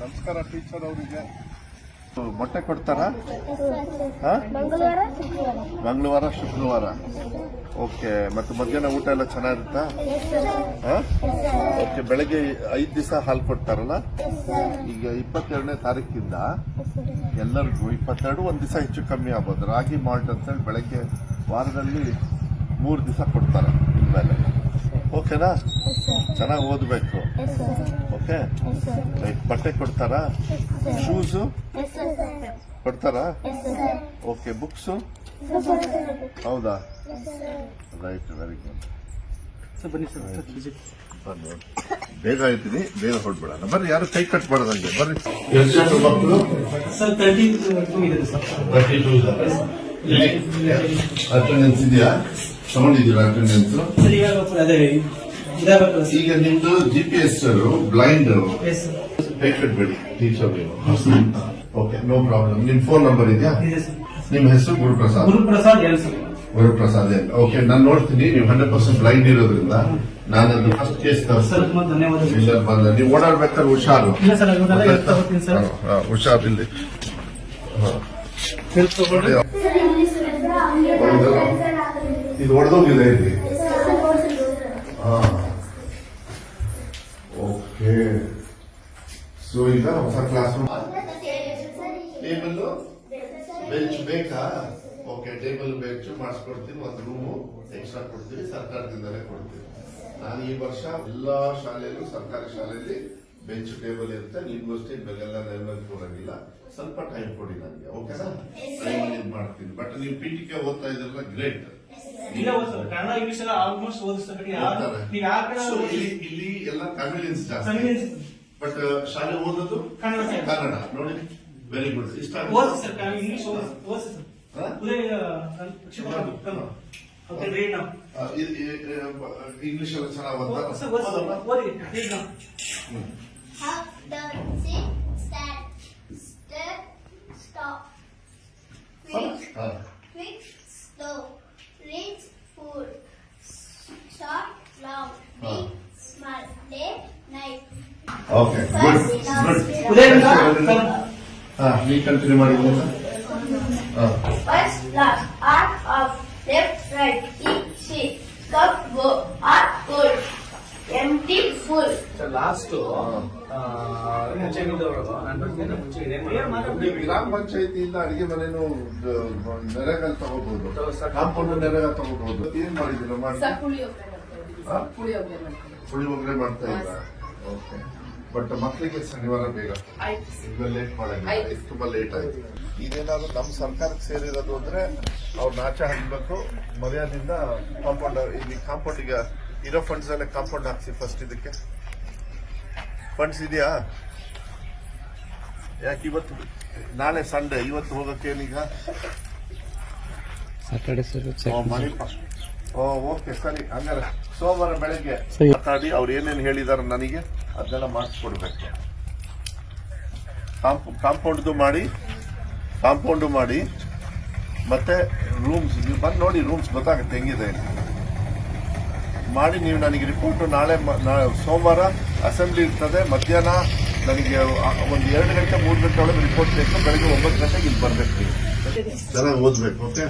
ನಮಸ್ಕಾರ ಟೀಚರ್ ಅವರಿಗೆ. ಮೊಟ್ಟೆ ಕೊಡ್ತಾರಾ? ಹಾ? ಮಂಗಳವಾರ ಶುಕ್ರವಾರ. ಓಕೆ ಮತ್ತು ಮಧ್ಯಾಹ್ನ ಊಟ ಎಲ್ಲ ಚೆನ್ನಾಗಿರುತ್ತಾ? ಹಾ? ಓಕೆ ಬೆಳಗ್ಗೆ ಐದು ದಿವಸ ಹಾಲು ಕೊಡ್ತಾರಲ್ಲ? ಈಗ ಇಪ್ಪತ್ತೆರಡನೇ ತಾರೀಕಿಂದ ಎಲ್ಲರಿಗೂ ಇಪ್ಪತ್ತೆರಡು ಒಂದು ದಿವಸ ಹೆಚ್ಚು ಕಮ್ಮಿ ಆಗ್ಬೋದು. ರಾಗಿ ಮಾಲ್ಟ್ ಅಂತೇಳಿ ಬೆಳಗ್ಗೆ ವಾರದಲ್ಲಿ ಮೂರು ದಿವಸ ಕೊಡ್ತಾರೆ ಇನ್ಮೇಲೆ. ಓಕೆನಾ? ಚೆನ್ನಾಗಿ ಓದಬೇಕು. ಓಕೆ ರೈಟ್ ಬಟ್ಟೆ ಕೊಡ್ತಾರಾ? ಶೂಸು ಕೊಡ್ತಾರಾ? ಓಕೆ ಬುಕ್ಸು ಹೌದಾ? ರೈಟ್ ವೆರಿ ಗುಡ್ ಸರ್ ಬನ್ನಿ ಬೇಗ ಇದ್ದೀನಿ ಬೇಗ ಹೊಡ್ಬಿಡೋಣ ಬರ್ರಿ ಯಾರು ಕೈ ಕಟ್ಬಾರ್ದಂಗೆ ಮಾಡೋದಂಗೆ? ಬರ್ರಿ. ಎಷ್ಟು ಮಕ್ಕಳು? ತರ್ಟಿ ಟೂ ಅಟೆಂಡೆನ್ಸ್ ಇದೆಯಾ? ತಗೊಂಡಿದ್ದೀರಾ ಅಟೆಂಡೆನ್ಸ್ ಈಗ ನಿಮ್ದು G P S blind teacher okay no problem ನಿಮ್ ಫೋನ್ ನಂಬರ್ ಇದೆಯಾ? ನಿಮ್ ಹೆಸರು ಗುರುಪ್ರಸಾದ್? ಗುರುಪ್ರಸಾದ್ ಗುರುಪ್ರಸಾದ್ ಓಕೆ ನಾನು ನೋಡ್ತೀನಿ ನೀವು ಹಂಡ್ರೆಡ್ ಪರ್ಸೆಂಟ್ ಬ್ಲೈಂಡ್ ಇರೋದ್ರಿಂದ ನಾನು ಅದು ಫಸ್ಟ್ ಕೇಸ್ ಬಂದ. ನೀವು ಓಡಾಡ್ಬೇಕಾದ್ರೆ ಹುಷಾರು ಹುಷಾರು. ಇಲ್ಲಿ? ಇದು ಹೊಡೆದೋಗಿದೆ ಇಲ್ಲಿ. ಈಗ ಹೊಸ ಕ್ಲಾಸ್ ರೂಮ್. ಟೇಬಲ್ ಬೆಂಚ್ ಬೇಕಾ? ಓಕೆ ಟೇಬಲ್ ಬೆಂಚ್ ಮಾಡಿಸ್ಕೊಡ್ತೀನಿ ಒಂದು ರೂಮು ಎಕ್ಸ್ಟ್ರಾ ಕೊಡ್ತೀವಿ ಸರ್ಕಾರದಿಂದಲೇ ಕೊಡ್ತೀವಿ ನಾನು ಈ ವರ್ಷ ಎಲ್ಲಾ ಶಾಲೆಯಲ್ಲೂ ಸರ್ಕಾರಿ ಶಾಲೆಯಲ್ಲಿ ಬೆಂಚ್ ಟೇಬಲ್ ಇರುತ್ತೆ. ನಿಮ್ಗೂ ಅಷ್ಟೇ ಇವಾಗೆಲ್ಲ ನೆಲದಲ್ಲಿ ಕೊಡಂಗಿಲ್ಲ. ಸ್ವಲ್ಪ ಟೈಮ್ ಕೊಡಿ ನನಗೆ ಓಕೆನಾ ಟೈಮ್ ಇದು ಮಾಡ್ತೀನಿ. ಬಟ್ ನೀವು ಪಿ ಟಿ ಕೆ ಓದ್ತಾ ಇದ್ರಲ್ಲ ಗ್ರೇಟ್ ಇಲ್ಲ ಓದ್ ಸರ್ ಕನ್ನಡ ಇಂಗ್ಲಿಷ್ ಎಲ್ಲ ಆಲ್ಮೋಸ್ಟ್ ಓದಿಸ್ತಾರೆ. ಯಾರು ನೀವು ಯಾರು ಇಲ್ಲಿ ಇಲ್ಲಿ ಎಲ್ಲ ಕನ್ವಿನಿಯನ್ಸ್ ಜಾಸ್ತಿ. ಬಟ್ ಶಾಲೆ ಓದೋದು ಕನ್ನಡ. side. ಕನ್ನಡ. ನೋಡಿ. ವೆರಿ ಗುಡ್ ಇಷ್ಟ ಓದಿಸಿ ಸರ್ ಕನ್ನಡ ಇಂಗ್ಲಿಷ್ ಓದಿಸಿ. ಓದಿಸಿ ಸರ್. ಹಾ? ಉದಯ ಶಿವಕುಮಾರ್ ಓಕೆ ರೀಡ್ ನಾವು ಇಂಗ್ಲಿಷ್ ಎಲ್ಲ ಚೆನ್ನಾಗಿ ಓದ್ತಾರ ಸರ್ ಓದಿ ಓದಿ ರೀಡ್ ನಾವು Up, down, sit, stand, step, stop. Quick, quick, slow. Rich, full. Short, long. Big. Okay good good ಹಾ ನೀವು ಕಂಟಿನ್ಯೂ ಮಾಡಿ ಹಾ. Of left, right. Eat, sit. Cup, go. Art, good. Empty, full. Sir last ಗ್ರಾಮ ಪಂಚಾಯತಿಯಿಂದ ಅಡಿಗೆ ಮನೇನು ನೆರೆಗಲ್ ತಗೋಬಹುದು. Compound ನೆರಗ ತಗೋಬಹುದು ಏನ್ ಮಾಡಿದಿರ ಮಾಡಿ. ಪುಳಿಯೋಗರೆ ಮಾಡ್ತಾ ಇಲ್ಲ ಓಕೆ ಬಟ್ ಮಕ್ಕಳಿಗೆ ಶನಿವಾರ ಬೇಗ. ಲೇಟ್. ಇದು ತುಂಬಾ ಲೇಟ್ ಆಯ್ತು. ಇದೇನಾದ್ರು ನಮ್ಮ ಸರ್ಕಾರಕ್ಕೆ ಸೇರಿರೋದು ಅಂದ್ರೆ ಅವ್ರು ನಾಚ ಹಾಕ್ಬೇಕು ಮರ್ಯಾದಿಂದ ಕಾಂಪೌಂಡ್ ಇಲ್ಲಿ ಕಾಂಪೌಂಡ್ ಈಗ ಇರೋ ಫಂಡ್ಸ್ ಎಲ್ಲ ಕಾಂಪೌಂಡ್ ಹಾಕ್ಸಿ ಫಸ್ಟ್ ಇದಕ್ಕೆ. ಫಂಡ್ಸ್ ಇದೆಯಾ? ಯಾಕೆ ಇವತ್ತು? ನಾಳೆ ಸಂಡೇ ಇವತ್ತು ಹೋಗಕ್ಕೇನೀಗ ಸಾಟರ್ಡೆ ಸರ್ ಮಾಡಿ ಮನೆ ಓಕೆ ಸರಿ. ಹಂಗಾರೆ ಸೋಮವಾರ ಬೆಳಗ್ಗೆ. ಮಾತಾಡಿ ಅವ್ರು ಏನೇನು ಹೇಳಿದಾರೆ ನನಗೆ ಅದನ್ನೆಲ್ಲ ಮಾಡಿಸ್ಕೊಡ್ಬೇಕು. ಕಾಂಪೌಂಡ್ದು ಮಾಡಿ ಕಾಂಪೌಂಡು ಮಾಡಿ ಮತ್ತೆ ರೂಮ್ಸ್ ನೀವು ಬಂದು ನೋಡಿ ರೂಮ್ಸ್ ಗೊತ್ತಾಗುತ್ತೆ ಹೆಂಗಿದೆ ಮಾಡಿ ನೀವು ನನಗೆ ರಿಪೋರ್ಟ್ ನಾಳೆ ಸೋಮವಾರ ಅಸೆಂಬ್ಲಿ ಇರ್ತದೆ ಮಧ್ಯಾಹ್ನ ನನಗೆ ಒಂದು ಎರಡು ಗಂಟೆ ಮೂರು ಗಂಟೆ ಒಳಗೆ ರಿಪೋರ್ಟ್ ಬೇಕು ಬೆಳಗ್ಗೆ ಒಂಬತ್ತು ಗಂಟೆಗೆ ಇಲ್ಲಿ ಬರ್ಬೇಕು ಚೆನ್ನಾಗಿ ಓದಬೇಕು ಓಕೆ?